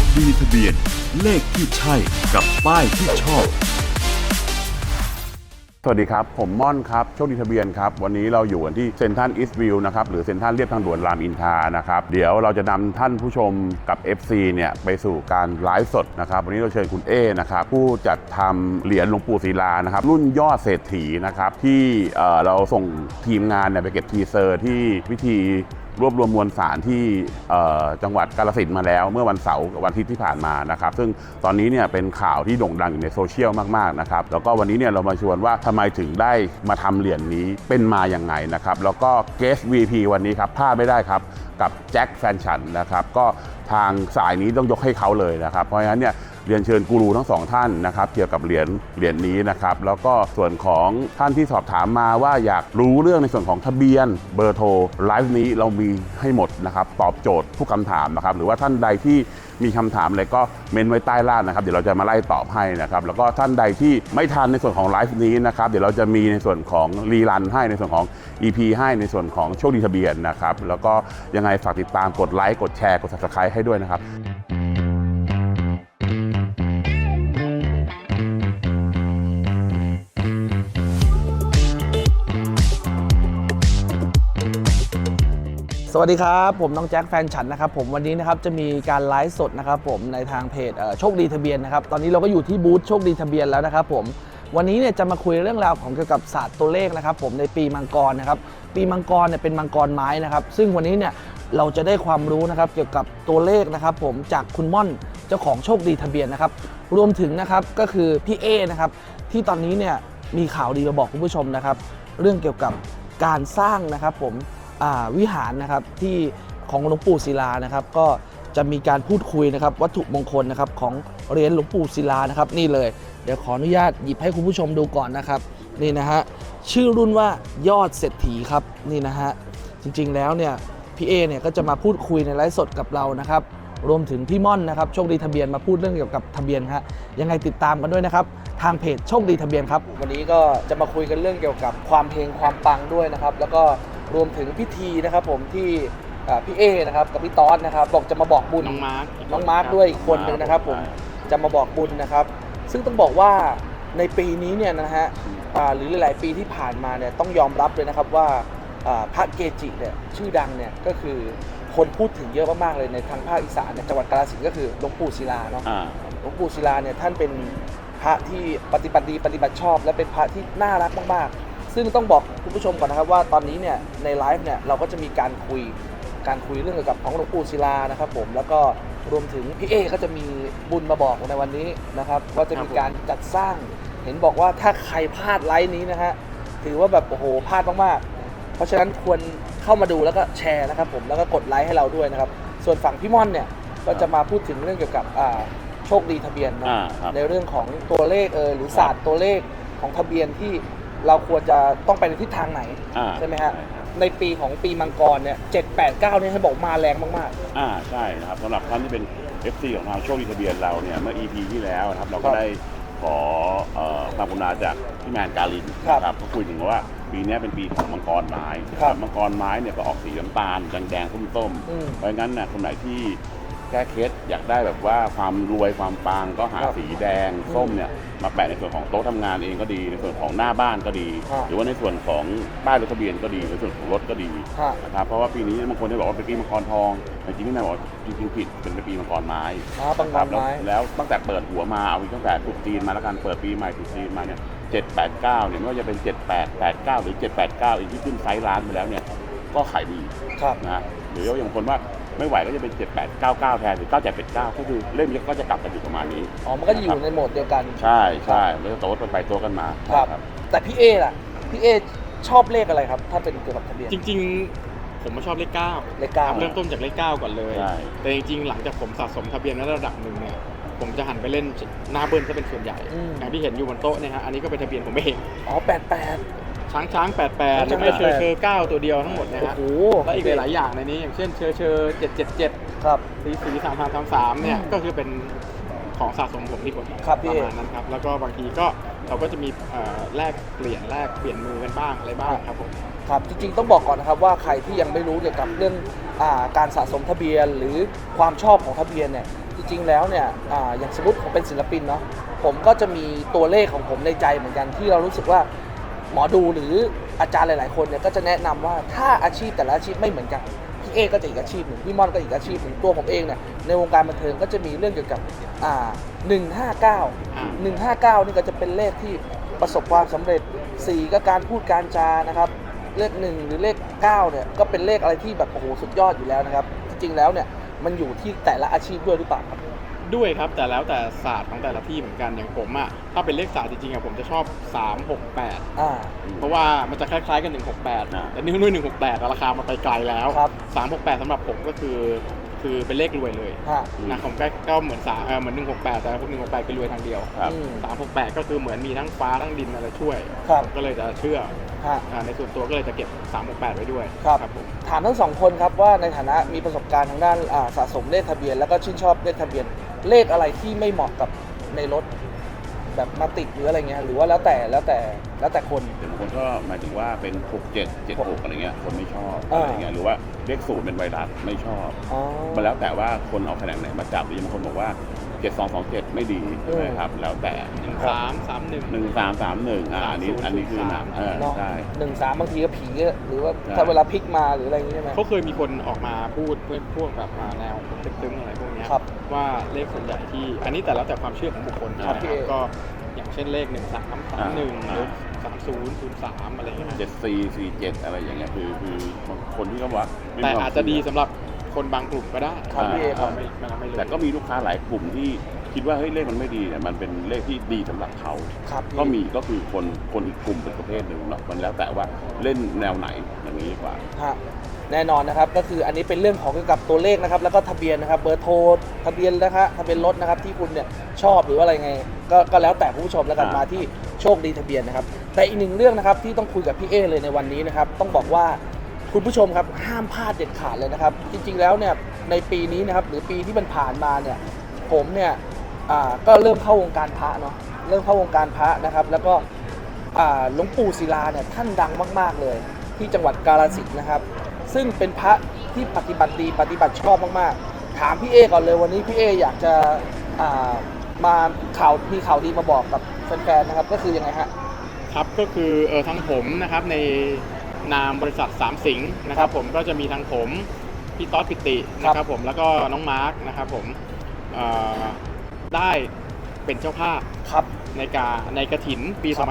คดีทะเบียน เลขที่ใช่กับป้ายที่ชอบ สวัสดีครับ ผมม่อนครับ โชคดีทะเบียนครับ วันนี้เราอยู่กันที่เซ็นทรัลอีสต์วิวนะครับ หรือเซ็นทรัลเรียบทางด่วนรามอินทรานะครับ เดี๋ยวเราจะนำท่านผู้ชมกับ FC เนี่ยไปสู่การไลฟ์สดนะครับ วันนี้เราเชิญคุณเอนะครับ ผู้จัดทำเหรียญหลวงปู่ศิลานะครับ รุ่นยอดเศรษฐีนะครับ ที่เอ่อเราส่งทีมงานเนี่ยไปเก็บทีเซอร์ที่วิธี รวบรวมมวลสารที่จังหวัดกาลสินมาแล้ว เมื่อวันเสาร์วันอาทิตย์ที่ผ่านมานะครับ ซึ่งตอนนี้เนี่ยเป็นข่าวที่โด่งดังอยู่ในโซเชียลมากๆนะครับแล้วก็วันนี้เนี่ยเรามาชวนว่าทำไมถึงได้มาทำเหรียญนี้เป็นมาอย่างไงนะครับ แล้วก็เกส VP วันนี้ครับพลาดไม่ได้ครับกับแจ็คแฟนฉันนะครับ ก็ทางสายนี้ต้องยกให้เขาเลยนะครับ เพราะฉะนั้นเนี่ย เรียนเชิญกูรูทั้งสองท่านนะครับเกี่ยวกับเหรียญเหรียญนี้นะครับแล้วก็ส่วนของท่านที่สอบถามมาว่าอยากรู้เรื่องในส่วนของทะเบียนเบอร์โทรไลฟ์นี้เรามีให้หมดนะครับตอบโจทย์ทุกคำถามนะครับหรือว่าท่านใดที่มีคำถามอะไรก็เมนไว้ใต้ล่างนะครับ เดี๋ยวเราจะมาไล่ตอบให้นะครับแล้วก็ท่านใดที่ไม่ทันในส่วนของไลฟ์นี้นะครับเดี๋ยวเราจะมีในส่วนของรีรันให้ในส่วนของ EP ให้ในส่วนของโชคดีทะเบียนนะครับแล้วก็ยังไงฝากติดตามกดไลค์กดแชร์กด subscribe ให้ด้วยนะครับ วัสดีครับ ผมน้องแจ็คแฟนฉันนะครับผมวันนี้นะครับจะมีการไลฟ์สดนะครับผมในทางเพจโชคดีทะเบียนนะครับตอนนี้เราก็อยู่ที่บูธโชคดีทะเบียนแล้วนะครับผมวันนี้เนี่ยจะมาคุยเรื่องราวของเกี่ยวกับศาสตร์ตัวเลขนะครับผมในปีมังกรนะครับปีมังกรเนี่ยเป็นมังกรไม้นะครับซึ่งวันนี้เนี่ยเราจะได้ความรู้นะครับเกี่ยวกับตัวเลขนะครับผมจากคุณม่อนเจ้าของโชคดีทะเบียนนะครับรวมถึงนะครับก็คือพี่เอนะครับที่ตอนนี้เนี่ยมีข่าวดีมาบอกคุณผู้ชมนะครับเรื่องเกี่ยวกับการสร้างนะครับผม วิหารนะครับที่ของหลวงปู่ศิลานะครับ ก็จะมีการพูดคุยนะครับ วัตถุมงคลนะครับของเหรียญหลวงปู่ศิลานะครับ นี่เลย เดี๋ยวขออนุญาตหยิบให้คุณผู้ชมดูก่อนนะครับ นี่นะฮะชื่อรุ่นว่ายอดเศรษฐีครับนี่นะฮะจริงๆแล้วเนี่ยพี่เอเนี่ยก็จะมาพูดคุยในไลฟ์สดกับเรานะครับ รวมถึงพี่ม่อนนะครับโชคดีทะเบียนมาพูดเรื่องเกี่ยวกับทะเบียนฮะยังไงติดตามกันด้วยนะครับ ทางเพจโชคดีทะเบียนครับ วันนี้ก็จะมาคุยกันเรื่องเกี่ยวกับความเพลงความปังด้วยนะครับ แล้วก็ รวมถึงพิธีนะครับผมที่อ่าพี่เอนะครับกับพี่ตอสนะครับบอกจะมาบอกบุญ น้องมาร์คน้องมาร์คด้วยอีกคนหนึ่งนะครับผม จะมาบอกบุญนะครับ ซึ่งต้องบอกว่าในปีนี้เนี่ยนะฮะอ่าหรือหลาย ๆ ปีที่ผ่านมาเนี่ยต้องยอมรับเลยนะครับว่าอ่าพระเกจิเนี่ยชื่อดังเนี่ยก็คือคนพูดถึงเยอะมากๆเลยในทางภาคอีสานเนี่ยจังหวัดกาฬสินธุ์ก็คือหลวงปู่ศิลาเนาะ อ่า หลวงปู่ศิลาเนี่ยท่านเป็นพระที่ปฏิบัติดีปฏิบัติชอบ และเป็นพระที่น่ารักมากๆ ซึ่งต้องบอกคุณผู้ชมก่อนนะครับว่าตอนนี้เนี่ยในไลฟ์เนี่ยเราก็จะมีการคุยการคุยเรื่องเกี่ยวกับของหลวงปู่ศิลานะครับผมแล้วก็รวมถึงพี่เอก็จะมีบุญมาบอกในวันนี้นะครับว่าจะมีการจัดสร้าง เห็นบอกว่าถ้าใครพลาดไลฟ์นี้นะฮะถือว่าแบบโอ้โหพลาดมากๆ เพราะฉะนั้นควรเข้ามาดูแล้วก็แชร์นะครับผมแล้วก็กดไลค์ให้เราด้วยนะครับส่วนฝั่งพี่ม่อนเนี่ยก็จะมาพูดถึงเรื่องเกี่ยวกับอ่าโชคดีทะเบียนเนอะอ่าครับในเรื่องของตัวเลขเออหรือศาสตร์ตัวเลขของทะเบียนที่ เราควรจะต้องไปในทิศทางไหนอ่าใช่ไหมฮะในปีของปีมังกรเนี่ยเจ็ดแปดเก้าเนี่ยให้บอกมาแรงมากอ่าใช่นะครับสำหรับท่านที่เป็น FC ของทางโชคดีทะเบียนเราเนี่ยเมื่อ EP ที่แล้วนะครับเราครัก็บได้ขอเอ่อความกรุณาจากพี่แมนการินครับนะครับก็คุยถึงว่าปีนี้เป็นปีของมังกรไม้ครับมังกรไม้เนี่ยก็ออกสีน้ำตาลแดงๆส้มอืมๆเพราะงั้นนะคนไหนที่ แก้เคล็ดอยากได้แบบว่าความรวยความปังก็หาครับสีแดงส้มเนี่ยมาแปะในส่วนของโต๊ะทำงานเองก็ดีในส่วนของหน้าบ้านก็ดีครับหรือว่าในส่วนของป้ายรถทะเบียนก็ดีในส่วนของรถก็ดีๆค่ะนะครับเพราะว่าปีนี้บางคนจะบอกว่าเป็นปีมังกรทองแต่จริงๆพี่แม่บอกว่าจริงๆผิดเป็นปีมังกรไม้อ๋อมังกรไม้ครับแล้วแล้วตั้งแต่เปิดหัวมาเอาตั้งแต่ตรุษจีนมาแล้วกันเปิดปีใหม่ตรุษจีนมาเนี่ยเจ็ดแปดเก้าเนี่ยไม่ว่าจะเป็นเจ็ดแปดแปดเก้าหรือเจ็ดแปดเก้าอีกที่ขึ้นไซส์ร้านไปแล้วเนี่ยก็ขายดีครับนะหรือว่าอย่างคนว่า ไม่ไหวก็จะเป็นเจ็ดแปดเก้าเก้าแทนหรือเก้าเจ็ดแปดเก้าก็คือเล่มนี้ก็จะกลับกันอยู่ประมาณนี้ อ๋อ มันก็จะอยู่ในโหมดเดียวกัน ใช่ใช่แล้วจะโต๊ะไปโต๊ะกันมาครับครับ แต่พี่เอล่ะ พี่เอชอบเลขอะไรครับ ถ้าเป็นเกี่ยวกับทะเบียน จริง ๆ ผมมาชอบเลขเก้าเลขเก้าเริ่มต้นจากเลขเก้าก่อนเลยใช่แต่จริงๆ หลังจากผมสะสมทะเบียนในระดับหนึ่งเนี่ยผมจะหันไปเล่นหน้าเบิ้ลซะเป็นส่วนใหญ่อืมอย่างที่เห็นอยู่บนโต๊ะเนี่ยฮะอันนี้ก็เป็นทะเบียนผมเองอ๋อแปดแปด ช้างช้างแปดแปดช้างไม่เชอ88เชอเก้าตัวเดียวทั้งหมดนะโอ้ฮะโห แล้วอีกหลายๆอย่างในนี้อย่างเช่นเชอเชอเจ็ดเจ็ดเจ็ดครับ สีสีสามสามสามสามเนี่ยอืมก็คือเป็นของสะสมผมดีกว่าครับพี่ ประมาณนั้นครับแล้วก็บางทีก็เราก็จะมีเอ่อแลกเปลี่ยนแลกเปลี่ยนมือกันบ้างอะไรบ้างครับผม ครับจริงๆ ต้องบอกก่อนนะครับว่าใครที่ยังไม่รู้เกี่ยวกับเรื่องอาการสะสมทะเบียน หรือความชอบของทะเบียนเนี่ยจริงๆแล้วเนี่ยอาอย่างสมมติผมเป็นศิลปินเนาะผมก็จะมีตัวเลขของผมในใจเหมือนกันที่เรารู้สึกว่า หมอดูหรืออาจารย์หลาย ๆ คนเนี่ยก็จะแนะนำว่าถ้าอาชีพแต่ละอาชีพไม่เหมือนกันพี่เอก็จะอีกอาชีพหนึ่งพี่ม่อนก็อีกอาชีพหนึ่งตัวผมเองเนี่ยในวงการบันเทิงก็จะมีเรื่องเกี่ยวกับอ่า159 159 นี่ก็จะเป็นเลขที่ประสบความสำเร็จ 4 ก็การพูดการจานะครับเลข 1 หรือเลข9เนี่ยก็เป็นเลขอะไรที่แบบโอ้โหสุดยอดอยู่แล้วนะครับจริงๆแล้วเนี่ยมันอยู่ที่แต่ละอาชีพด้วยหรือเปล่าครับ ด้วยครับ แต่แล้วแต่ศาสตร์ของแต่ละที่เหมือนกันอย่างผมอะถ้าเป็นเลขศาสตร์จริงๆอะผมจะชอบ 368 อ่า เพราะว่ามันจะคล้ายๆกัน168 แต่นี่ด้วย168ราคามันไปไกลแล้ว ครับ 368สำหรับผมก็คือ คือเป็นเลขรวยเลยฮะนะผมก็ก็เหมือนสาเออเหมือน 168 แต่168คือรวยทางเดียว ครับ อืม368 ก็คือเหมือนมีทั้งฟ้าทั้งดินอะไรช่วย ครับก็เลยจะเชื่อฮะ อ่าในส่วนตัวก็เลยจะเก็บ 368 ไว้ด้วยครับ ผม ถามทั้งสองคนครับว่าในฐานะมีประสบการณ์ทางด้านอ่าสะสมเลขทะเบียน แล้วก็ชื่นชอบเลขทะเบียน เลขอะไรที่ไม่เหมาะกับในรถแบบมาติดหรืออะไรเงี้ยหรือว่าแล้วแต่แล้วแต่แล้วแต่คน แต่บางคนก็หมายถึงว่าเป็น 6 7 7 6อะไรเงี้ยคนไม่ชอบอ่า อะไรเงี้ยหรือว่าเลขศูนย์เป็นไวรัสไม่ชอบอ๋อ มันแล้วแต่ว่าคนเอาคะแนนไหนมาจับหรือบางคนบอกว่า 7 2 2 7ไม่ดีใช่ไหมอืมครับ แล้วแต่13 31หนึ่งสามสามหนึ่งอ่าอันนี้อันนี้คือหนักเออเนาะใช่ หนึ่งสามบางทีก็ผีก็หรือว่าใช่ ถ้าเวลาพลิกมาหรืออะไรอย่างงี้ใช่ไหม เขาเคยมีคนออกมาพูดเพื่อพวกแบบอ่าแนวตึงๆอะไรพวกเนี้ยครับว่าเลขส่วนใหญ่ที่ อันนี้แต่แล้วแต่ความเชื่อของบุคคลครับนะพี่เอก็อย่างเช่นเลข1 3 3 1หรือ30 03อะไรอย่างเงี้ยเจ็ดสี่สี่เจ็ดอะไรอย่างเงี้ยคือคือบางคนที่เขาว่าไม่แต่มีควมอาจจะดีเชื่สำหรับ คนบางกลุ่มก็ได้ครับพี่เอครับ ไม่ไม่ไม่รู้แต่ก็มีลูกค้าหลายกลุ่มที่คิดว่าเฮ้ยเลขมันไม่ดีเนี่ยมันเป็นเลขที่ดีสำหรับเขา ครับพี่ก็มีก็คือคนคนอีกกลุ่มเป็นประเภทหนึ่งเนาะมันแล้วแต่ว่าเล่นแนวไหนอย่างนี้ดีกว่า ฮะแน่นอนนะครับ ก็คืออันนี้เป็นเรื่องของเกี่ยวกับตัวเลขนะครับ แล้วก็ทะเบียนนะครับ เบอร์โทร ทะเบียนนะคะทะเบียนรถนะครับ ที่คุณเนี่ยชอบหรือว่าอะไรไง ก็ก็แล้วแต่ผู้ชมแล้วกันอ่าม มาที่โชคดีทะเบียนนะครับ แต่อีกหนึ่งเรื่องนะครับที่ต้องคุยกับพี่เอเลยในวันนี้นะครับ ต้องบอกว่า คุณผู้ชมครับห้ามพลาดเด็ดขาดเลยนะครับ จริงๆแล้วเนี่ยในปีนี้นะครับหรือปีที่มันผ่านมาเนี่ยผมเนี่ยอ่าก็เริ่มเข้าวงการพระเนาะเริ่มเข้าวงการพระนะครับ แล้วก็อ่าหลวงปู่ศิลาเนี่ยท่านดังมาก ๆเลยที่จังหวัดกาฬสินธุ์นะครับ ซึ่งเป็นพระที่ปฏิบัติดีปฏิบัติชอบมากๆ ถามพี่เอก่อนเลยวันนี้พี่เออยากจะอ่ามาข่าวมีข่าวดีมาบอกกับแฟนๆนะครับก็คือยังไงฮะครับก็คือเออทางผมนะครับใน นามบริษัทสามสิงห์นะครับผมก็จะมีทางผมพี่ต๊อดปิตินะครับผมแล้วก็น้องมาร์กนะครับผมเอ่อได้เป็นเจ้าภาพครับในการในกระถินปีครับ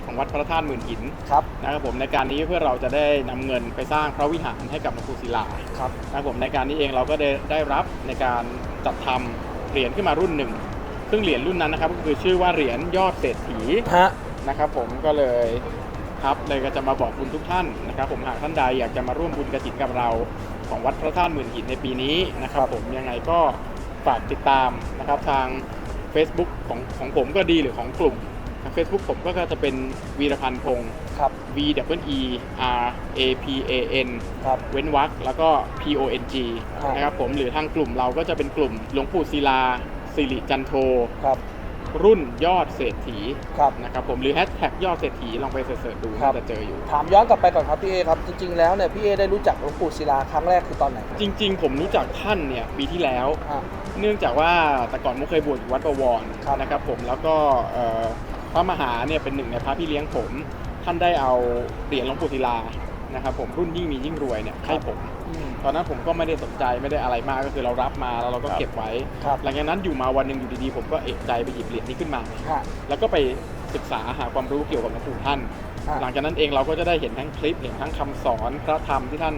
2567 ของวัดพระธาตุหมื่นหินครับนะครับผมในการนี้เพื่อเราจะได้นำเงินไปสร้างพระวิหารให้กับหลวงปู่ศิลาครับนะครับผมในการนี้เองเราก็ได้ได้รับในการจัดทำเหรียญขึ้นมารุ่นหนึ่ง ซึ่งเหรียญรุ่นนั้นนะครับก็คือชื่อว่าเหรียญยอดเศรษฐีฮะนะครับผมก็เลย ครับเลยก็จะมาบอกคุณทุกท่านนะครับ ผมหากท่านใดอยากจะมาร่วมบุญกระถินกับเราของวัดพระธาตุหมื่นหินในปีนี้นะครับ ผมยังไงก็ฝากติดตามนะครับทาง Facebook ของของผมก็ดีหรือของกลุ่มทาง Facebook ผมก็จะเป็นวีรพันธ์พงศ์ครับ V W E R A P A N ครับ เว้นวรรคแล้วก็ P O N G ครับ นะครับผมหรือทางกลุ่มเราก็จะเป็นกลุ่มหลวงปู่ศิลาสิริจันโท ครับ รุ่นยอดเศรษฐีครับนะครับผมหรือแฮชแท็กยอดเศรษฐีลองไปเสิร์ชๆดูครับ น่าจะเจออยู่ ถามย้อนกลับไปก่อนครับพี่เอครับ จริง ๆ แล้วเนี่ยพี่เอได้รู้จักหลวงปู่ศิลาครั้งแรกคือตอนไหนจริง ๆ ผมรู้จักท่านเนี่ยปีที่แล้วฮะเนื่องจากว่าแต่ก่อนผมเคยบวชอยู่วัดประวรครับ นะครับผมแล้วก็เอ่อพระมหาเนี่ยเป็นหนึ่งในพระพี่เลี้ยงผม ท่านได้เอาเหรียญหลวงปู่ศิลา นะครับผมรุ่นยิ่งมียิ่งรวยเนี่ยให้ผมอืมตอนนั้นผมก็ไม่ได้สนใจไม่ได้อะไรมากก็คือเรารับมาแล้วเราก็ครับเก็บไว้ ครับหลังจากนั้นอยู่มาวันหนึ่งอยู่ดีๆ ผมก็เอกใจไปหยิบเหรียญนี้ขึ้นมา ฮะ แล้วก็ไปศึกษาหาความรู้เกี่ยวกับหลวงปู่ท่าน ฮะ หลังจากนั้นเองเราก็จะได้เห็นทั้งคลิปเห็นทั้งคำสอนพระธรรมที่ท่าน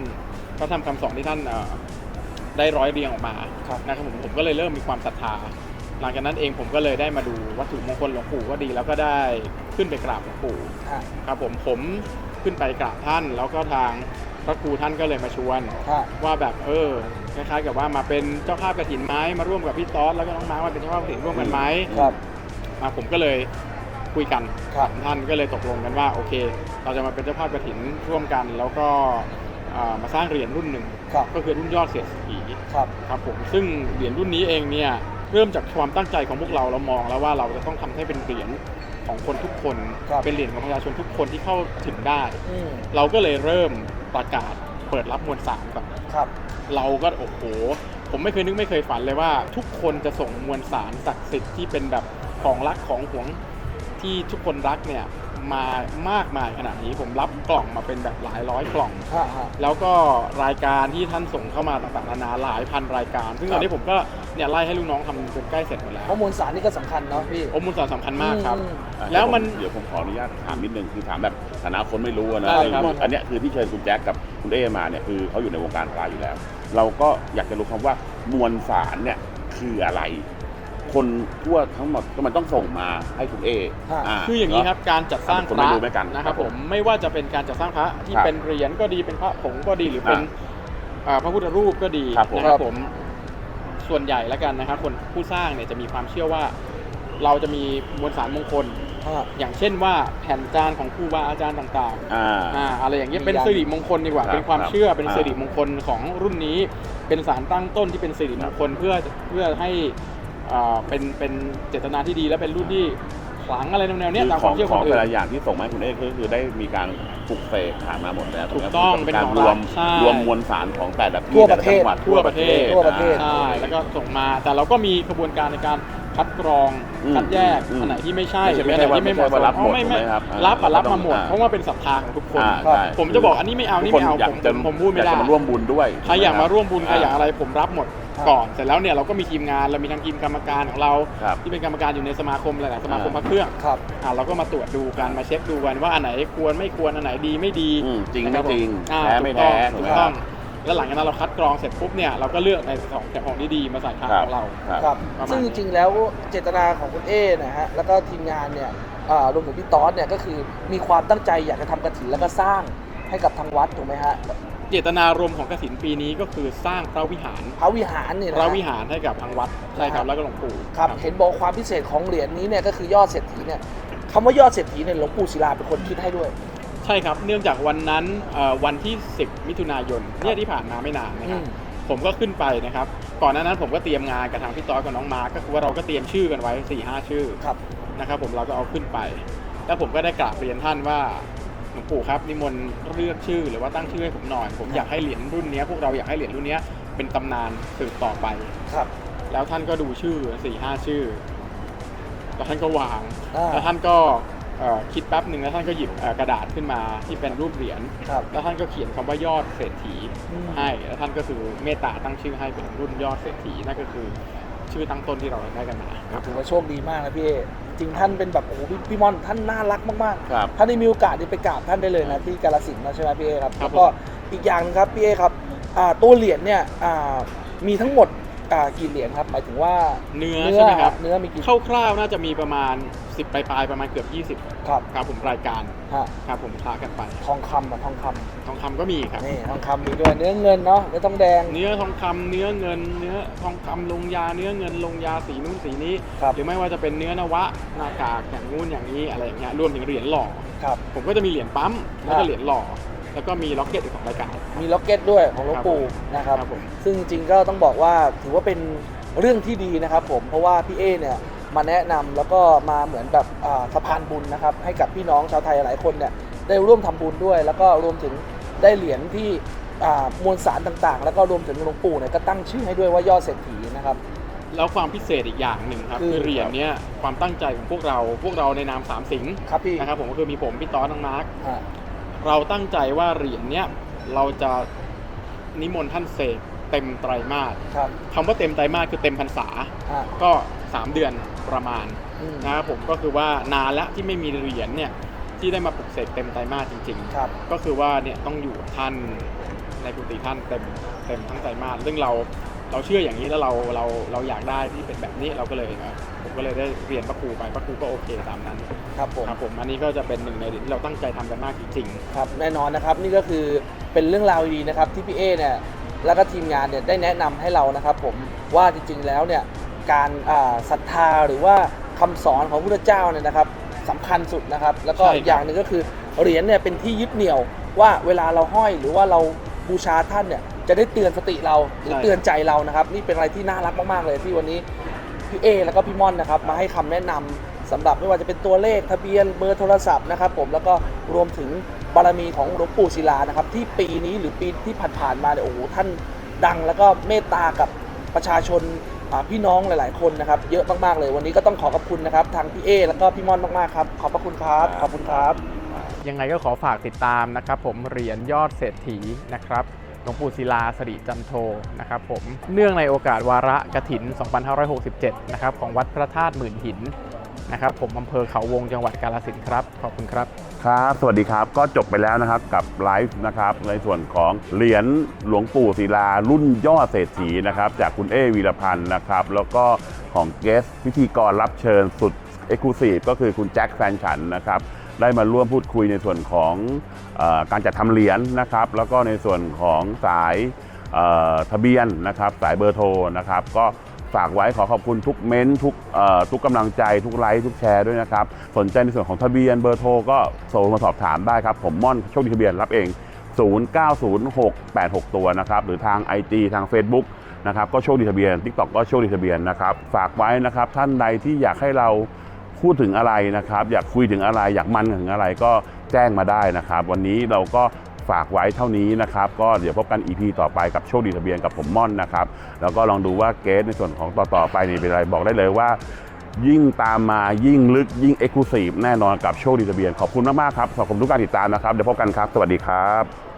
พระธรรมคำสอนที่ท่านเอ่อได้ร้อยเรียงออกมาครับ นะครับผมผมก็เลยเริ่มมีความศรัทธา หลังจากนั้นเองผมก็เลยได้มาดูวัตถุมงคลหลวงปู่ก็ดี แล้วก็ได้ขึ้นไปกราบหลวงปู่ ฮะ ครับผมผม ขึ้นไปกราบท่าน แล้วก็ทางพระครูท่านก็เลยมาชวนฮะว่าแบบเออคล้ายๆกับว่ามาเป็นเจ้าภาพกระถินไหมมาร่วมกับพี่ต๊อดแล้วก็น้องมาร์คมาเป็นเจ้าภาพกระถินร่วมกันไหมครับ อะผมก็เลยคุยกันครับ ท่านก็เลยตกลงกันว่าโอเค เราจะมาเป็นเจ้าภาพกระถินร่วมกัน แล้วก็อ่ามาสร้างเหรียญรุ่นหนึ่งครับก็คือรุ่นยอดเศรษฐี ครับ ครับผมซึ่งเหรียญรุ่นนี้เองเนี่ยเริ่มจากความตั้งใจของพวกเราเรามองแล้วว่าเราจะต้องทำให้เป็นเหรียญ ของคนทุกคน ครับ เป็นเหรียญของประชาชนทุกคนที่เข้าถึงได้ อืมเราก็เลยเริ่มประกาศเปิดรับมวลสารก่อน ครับ เราก็โอ้โห ผมไม่เคยนึกไม่เคยฝันเลยว่า ทุกคนจะส่งมวลสารศักดิ์สิทธิ์ที่เป็นแบบของรักของหวงที่ทุกคนรักเนี่ย มามากมายขนาดนี้ผมรับกล่องมาเป็นแบบหลายร้อยกล่อง ฮะฮะ แล้วก็รายการที่ท่านส่งเข้ามาต่างๆนานาหลายพันรายการ ซึ่งตอนนี้ผมก็เนี่ยไล่ให้ลูกน้องทำจนใกล้เสร็จหมดแล้วข้อมูลสารนี่ก็สำคัญเนาะพี่ โอ้มูลสารสำคัญมากครับ อืม อะแล้วมัน เดี๋ยวผมขออนุญาตถามนิดนึงคือถามแบบฐานะคนไม่รู้อะนะได้ครับ อันเนี้ยคือที่เชิญคุณแจ็คกับคุณเอมาเนี่ยคือเขาอยู่ในวงการปลาอยู่แล้ว เราก็อยากจะรู้คำว่ามวลสารเนี่ยคืออะไร คนทั่วทั้งหมดก็มันต้องส่งมาให้คุณเอฮะอ่า คืออย่างนี้ครับการจัดสร้างคนพไม่ระรู้เหมือนกันนะครับครับผผมมไม่ว่าจะเป็นการจัดสร้างพระที่ครับเป็นเหรียญก็ดีเป็นพระผงก็ดีหรือเป็นอ่าอ่าพระพุทธรูปก็ดีครับผม นะครับผมส่วนใหญ่แล้วกันนะครับคนผู้สร้างเนี่ยจะมีความเชื่อว่า เราจะมีมวลสารมงคลฮะอย่างเช่นว่าแผ่นจานของครูบาอาจารย์ต่างอ่าๆอ่าอะไรอย่างเงี้ยมีเป็นยันสิริมงคลดีกว่าครับเป็นความครับเชื่อเป็นอ่าสิริมงคลของรุ่นนี้ เป็นสารตั้งต้นที่เป็นสิริมงคลเพื่อเพื่อให้ อ่าเป็นเป็นเจตนาที่ดีและเป็นรุ่นที่ขลังอะไรแนวๆเนี้ยคือตามขคอวางมเชื่อขขอองงแต่อื่น ละอย่างที่ส่งมาให้คุณเอก็คือได้มีการปลุกเสกผ่านมาหมดแล้วถูกต้องไหมเป็นการของรวมรัฐใช่ รวมมวลสารของแต่ละที่ทั่วประเทศแต่ลจังหวัดทั่วประเทศทั่วประเทศอ่าใช่แล้วก็ส่งมาแต่เราก็มีกระบวนการในการคัดกรองอืมคัดแยกอืมอันไหนที่ไม่ใช่ไม่ใช่หรืออันไหนที่ไม่เหมาะสไม่ใช่ว่ารับมหมดไม่ไม่ถูกไหมครับอ่ารับอะรับมาหมดอ่า เพราะว่าเป็นศรัทธาของทุกคน อ่าครับใช่ผมจะบอกอันนี้ไม่เอานี่ทุกไม่เอาคนอยากผมจะผมพูดไม่อยากได้จะมาร่วมบุญด้วยใครอยากมาร่วมบุญใครอยากอ่าอะไรผมรับหมด ครับก่อนเสร็จแล้วเนี่ยเราก็มีทีมงานเรามีทั้งทีมกรรมการของเรา ครับที่เป็นกรรมการอยู่ในสมาคมหลายๆสมาคมอ่า พระเครื่องครับ อ่าเราก็มาตรวจดูกันมาเช็คดูกันว่าอันไหนควรไม่ควรอันไหนดีไม่ดีอืมจริงนะคไม่บจริงอ่าแท้ไม่ถูกแท้ต้องถูกถูไหมกคต้รัอบงแล้วหลังจากนั้นเราคัดกรองเสร็จปุ๊บเนี่ยเราก็เลือกในสองของที่ดีมาใส่พานครับของเรา ครับ ครับ ประมาณซึ่งจริงๆแล้วเจตนาของคุณเอนะฮะ แล้วก็ทีมงานเนี่ยอ่ารวมถึงพี่ต๊อดเนี่ยก็คือมีความตั้งใจอยากจะทำกระถินแล้วก็สร้างให้กับทางวัดถูกไหมฮะเจตนารมณ์ของกสินปีนี้ก็คือสร้างพระวิหาร พระวิหารเนี่ยพนะระฮะวิหารให้กับทางวัดใช่ครับแล้วก็หลวงปู่ครับเห็นบอกความพิเศษของเหรียญนี้เนี่ยก็คือยอดเศรษฐีเนี่ยคำว่ายอดเศรษฐีเนี่ยหลวงปู่ศิลาเป็นคนคิดให้ด้วย ใช่ครับ เนื่องจากวันนั้นเอ่อวันที่ 10 มิถุนายนเนี่ยที่ผ่านมาไม่นานนะครับอืมผมก็ขึ้นไปนะครับ ก่อนหน้านั้นผมก็เตรียมงานกับทางพี่ต้อยกับน้องมาร์คก็คือว่าเราก็เตรียมชื่อกันไว้4ี่ห้าชื่อครับนะครับผมเราก็เอาขึ้นไป แล้วผมก็ได้กราบเรียนท่านว่า หลวงปู่ครับนิมนต์เลือกชื่อหรือว่าตั้งชื่อให้ผมหน่อย ผมอยากให้เหรียญรุ่นเนี้ยพวกเราอยากให้เหรียญรุ่นเนี้ยเป็นตำนานสืบต่อไป ครับ แล้วท่านก็ดูชื่อสี่ห้าชื่อแล้วท่านก็วางอ่า แล้วท่านก็เอ่อคิดแป๊บหนึ่งแล้วท่านก็หยิบเอ่อกระดาษขึ้นมาที่เป็นรูปเหรียญครับ แล้วท่านก็เขียนคำว่ายอดเศรษฐีอืม ให้แล้วท่านก็คือเมตตาตั้งชื่อให้เป็นรุ่นยอดเศรษฐีนั่นก็คือ ชื่อตั้งต้นที่เราได้กันมาครับถือว่าโชคดีมากนะพี่เอจริงท่านเป็นแบบโอ้โหพี่พี่ม่อนท่านน่ารักมากครับ ๆ ถ้าได้มีโอกาสได้ไปกราบท่านได้เลยนะที่กาลสินธุ์นะใช่ไหมพี่เอครับครับแล้วก็อีกอย่างหนึงครับพี่เอครับอ่าตัวเหรียญเนี่ยอ่ามีทั้งหมด อ่ากี่เหรียญครับ หมายถึงว่าเนื้อใช่ไหมครับ เนื้อมีกี่คร่าวๆน่าจะมีประมาณ 10ปลายๆประมาณเกือบ 20 ครับครับผมรายการฮะครับผมคลากันไป ทองคำอะทองคำทองคำก็มีครับนี่ทองคำมีด้วยเนื้อเงินเนาะไม่ต้องแดง เนื้อทองคำเนื้อเงิน เนื้อทองคำลงยา เนื้อเงินลงยาสีนู้นสีนี้ ครับ หรือไม่ว่าจะเป็นเนื้อนวะหน้ากากอย่างงู้นอย่างนี้อะไรอย่างเงี้ยรวมถึงเหรียญหล่อ ครับ ผมก็จะมีเหรียญปั๊มแล้วครัก็บเหรียญหล่อ แล้วก็มีล็อกเก็ตอีกสองรายการ มีล็อกเก็ตด้วยของหลวงปู่นะครับ ครับผม ซึ่งจริงๆก็ต้องบอกว่าถือว่าเป็นเรื่องที่ดีนะครับผม เพราะว่าพี่เอเนี่ยมาแนะนำแล้วก็มาเหมือนแบบอ่าสะพานบุญนะครับ ให้กับพี่น้องชาวไทยหลายคนเนี่ยได้ร่วมทำบุญด้วย แล้วก็รวมถึงได้เหรียญที่อ่ามวลสารต่างๆ แล้วก็รวมถึงหลวงปู่เนี่ยก็ตั้งชื่อให้ด้วยว่ายอดเศรษฐีนะครับ แล้วความพิเศษอีกอย่างหนึ่งครับ คือ คือเหรียญเนี้ยความตั้งใจของพวกเราพวกเราในนามสามสิงห์ครับพี่นะครับผมก็คือมีผมพี่ต้อน้องมาร์คอ่า เราตั้งใจว่าเหรียญเนี้ยเราจะนิมนต์ท่านเสกเต็มไตรมาสครับ คำว่าเต็มไตรมาสคือเต็มพรรษา อ่า ก็ 3 เดือนประมาณอืม นะครับผมก็คือว่านานแล้วที่ไม่มีเหรียญเนี่ยที่ได้มาปลุกเสกเต็มไตรมาสจริง ครับ ๆ ก็คือว่าเนี่ยต้องอยู่กับท่านในกุฏิท่านเต็มเต็มทั้งไตรมาสซึ่งเรา เราเชื่ออย่างนี้แล้วเราเราเราอยากได้ที่เป็นแบบนี้เราก็เลยนะผมก็เลยได้เรียนพระครูไปพระครูก็โอเคตามนั้นครับผมครับผมอันนี้ก็จะเป็นหนึ่งในที่เราตั้งใจทำกันมากจริงครับแน่นอนนะครับนี่ก็คือเป็นเรื่องราวดีๆนะครับที่พี่เอเนี่ยแล้วก็ทีมงานเนี่ยได้แนะนำให้เรานะครับผมว่าจริงๆแล้วเนี่ยการอ่าศรัทธาหรือว่าคำสอนของพระพุทธเจ้าเนี่ยนะครับสำคัญสุดนะครับ แล้วก็ใช่ครับอีกอย่างหนึ่งก็คือเหรียญเนี่ยเป็นที่ยึดเหนี่ยวว่าเวลาเราห้อยหรือว่าเราบูชาท่านเนี่ย จะได้เตือนสติเราหรือเตือนใจเรานะครับ นี่เป็นอะไรที่น่ารักมากๆเลยที่วันนี้พี่เอแล้วก็พี่ม่อนนะครับ มาให้คำแนะนำสำหรับไม่ว่าจะเป็นตัวเลขทะเบียนเบอร์โทรศัพท์นะครับ ผมแล้วก็รวมถึงบารมีของหลวงปู่ศิลานะครับ ที่ปีนี้หรือปีที่ผ่านๆมาเนี่ยโอ้โหท่านดังแล้วก็เมตตากับประชาชนอ่าพี่น้องหลาย ๆ คนนะครับ เยอะมาก ๆ เลยวันนี้ก็ต้องขอขอบคุณนะครับ ทางพี่เอแล้วก็พี่ม่อนมาก ๆ ครับ ขอบพระคุณครับ ขอบคุณครับ ยังไงก็ขอฝากติดตามนะครับ ผมเหรียญยอดเศรษฐีนะครับ หลวงปู่ศิลาสริจันโทนะครับผมเนื่องในโอกาสวาระกฐิน 2567 นะครับของวัดพระธาตุหมื่นหินนะครับผมอำเภอเขาวงจังหวัดกาฬสินธุ์ครับ ขอบคุณครับ ครับ สวัสดีครับ ก็จบไปแล้วนะครับกับไลฟ์นะครับในส่วนของเหรียญหลวงปู่ศิลารุ่นยอดเศรษฐีนะครับจากคุณเอวีรพันธ์นะครับแล้วก็ของเกสพิธีกรรับเชิญสุดเอกลูซีฟก็คือคุณแจ็คแฟนฉันนะครับ ได้มาร่วมพูดคุยในส่วนของอการจัดทำเหรียญนะครับ แล้วก็ในส่วนของสายทะเบียนนะครับ สายเบอร์โทรนะครับ ก็ฝากไว้ขอขอบคุณทุกเม้นต์ทุกทุกกำลังใจทุกไลค์ทุกแชร์ด้วยนะครับ สนใจในส่วนของทะเบียนเบอร์โทรก็โทรมาสอบถามได้ครับ ผมม่อนโชคดีทะเบียนรับเอง 090686 ตัวนะครับ หรือทาง IG ทาง Facebook นะครับก็โชคดีทะเบียน TikTok ก็โชคดีทะเบียนนะครับ ฝากไว้นะครับท่านใดที่อยากให้เรา พูดถึงอะไรนะครับ อยากคุยถึงอะไร อยากมันถึงอะไรก็แจ้งมาได้นะครับ วันนี้เราก็ฝากไว้เท่านี้นะครับ ก็เดี๋ยวพบกัน EP ต่อไปกับโชคดีทะเบียนกับผมม่อนนะครับ แล้วก็ลองดูว่าเกสในส่วนของต่อๆไปนี่เป็นอะไรบอกได้เลยว่า ยิ่งตามมายิ่งลึกยิ่งเอ็กซ์คลูซีฟแน่นอนกับโชคดีทะเบียนขอบคุณมากๆครับขอบคุณทุกการติดตามนะครับเดี๋ยวพบกันครับ สวัสดีครับ